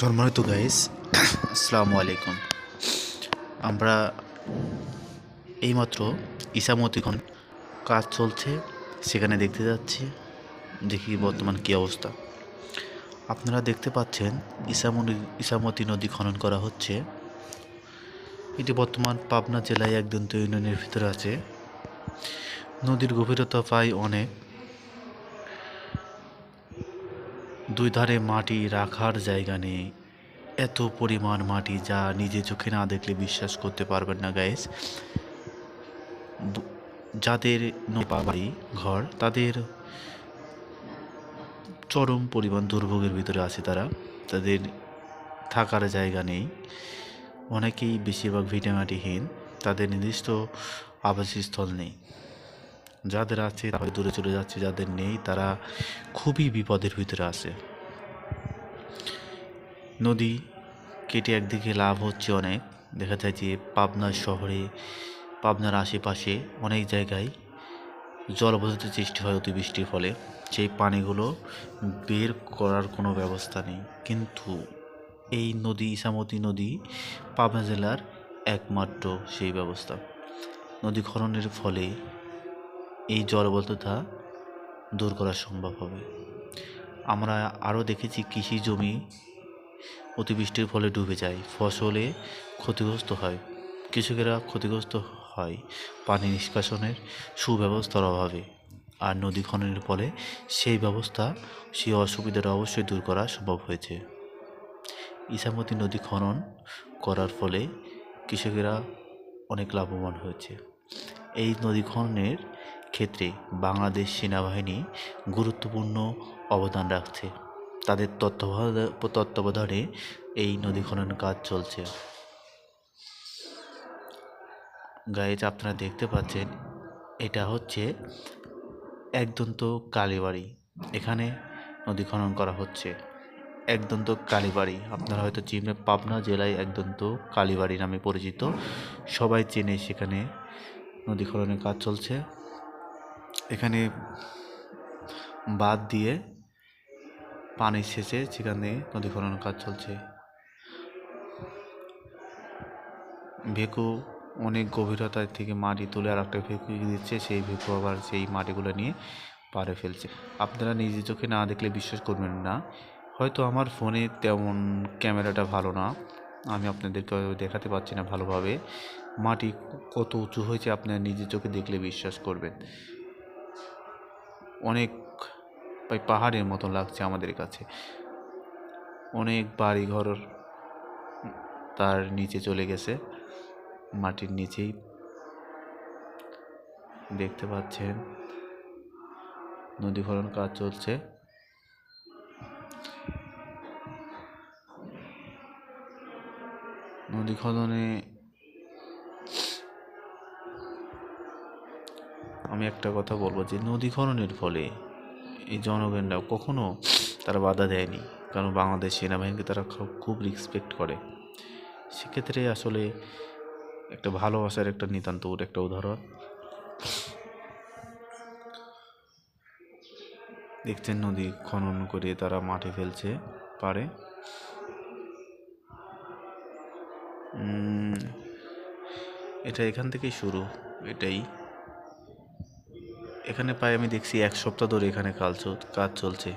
সম্মানিত গাইস আসসালামু আলাইকুম। আমরা এইমাত্র ইসামতিখন কাজ চলছে, সেখানে দেখতে যাচ্ছি, দেখি বর্তমান কী অবস্থা। আপনারা দেখতে পাচ্ছেন ইসামতি ইসামতি নদী খনন করা হচ্ছে। এটি বর্তমান পাবনা জেলায় একদন্ত ইউনিয়নের ভিতরে আছে। নদীর গভীরতা প্রায় অনেক। দুই ধারে মাটি রাখার জায়গা নেই। এত পরিমাণ মাটি যা নিজে চোখে না দেখলে বিশ্বাস করতে পারবেন না গাইস যাদের নোপা বাড়ি, ঘর, তাদের চরম পরিমাণ দুর্ভোগের ভিতরে আছে তারা। তাদের থাকার জায়গা নেই। অনেকেই বেশিরভাগ ভিটামাটিহীন তাদের নির্দিষ্ট আবাসস্থল নেই। যাদের আছে, তারা দূরে চলে যাচ্ছে, যাদের নেই, তারা খুবই বিপদের ভিতরে আছে। নদী কেটে একদিকে লাভ হচ্ছে অনেক। দেখা যায় যে পাবনা শহরে, পাবনার আশেপাশে অনেক জায়গায় জলবদ্ধতার সৃষ্টি হয় অতিবৃষ্টির ফলে। সেই পানিগুলো বের করার কোনো ব্যবস্থা নেই। কিন্তু এই নদী, ইসামতি নদী পাবনা জেলার একমাত্র সেই ব্যবস্থা। নদী খননের ফলে এই জলবদ্ধতা দূর করা সম্ভব হবে। আমরা আরও দেখেছি কৃষি জমি অতিবৃষ্টির ফলে ডুবে যায়, ফসলে ক্ষতিগ্রস্ত হয়, কৃষকেরা ক্ষতিগ্রস্ত হয়, পানি নিষ্কাশনের সুব্যবস্থার অভাবে, আর নদী খননের ফলে সেই ব্যবস্থা, সেই অসুবিধাটা অবশ্যই দূর করা সম্ভব হয়েছে। ইসামতি নদী খনন করার ফলে কৃষকেরা অনেক লাভবান হয়েছে। এই নদী খননের ক্ষেত্রে বাংলাদেশ সেনাবাহিনী গুরুত্বপূর্ণ অবদান রাখছে। তাদের তত্ত্বাবধানে এই নদী খনন কাজ চলছে। গাইজ আপনারা দেখতে পাচ্ছেন, এটা হচ্ছে একদন্ত কালীবাড়ি এখানে নদী খনন করা হচ্ছে। একদন্ত কালীবাড়ি আপনারা হয়তো চিনে পাবনা জেলায় একদন্ত কালীবাড়ি নামে পরিচিত। সবাই চেনে সেখানে নদী খননের কাজ চলছে। এখানে বাদ দিয়ে পানি সেচে সেখানে নদী খনন কাজ চলছে। ভেকু অনেক গভীরতা থেকে মাটি তুলে আর একটা ভেকু দিচ্ছে, সেই ভেকু আবার সেই মাটিগুলো নিয়ে পাড়ে ফেলছে। আপনারা নিজে চোখে না দেখলে বিশ্বাস করবেন না। হয়তো আমার ফোনে তেমন ক্যামেরাটা ভালো না, আমি আপনাদেরকে দেখাতে পারছি না ভালোভাবে। মাটি কত উঁচু হয়েছে আপনারা নিজে চোখে দেখলে বিশ্বাস করবেন। অনেক পাহাড়ের মতো লাগছে আমাদের কাছে। অনেক বাড়িঘর তার নিচে চলে গেছে, মাটির নিচেই। দেখতে পাচ্ছেন নদী খনন কাজ চলছে। নদী খননে আমি একটা কথা বলব যে নদী খননের ফলে এই জনগণরা কখনো তারা বাধা দেয়নি। কারণ বাংলাদেশ সেনাবাহিনীকে তারা খুব- খুব রেসপেক্ট করে। সেক্ষেত্রে আসলে একটা ভালোবাসার একটা নিতান্ত ওর একটা উদাহরণ। দেখছেন নদী খনন করে তারা মাঠে ফেলছে, পারে। এটা এখান থেকেই শুরু, এটাই। এখানে প্রায় আমি দেখছি এক সপ্তাহ ধরে এখানে কাজ কাজ চলছে।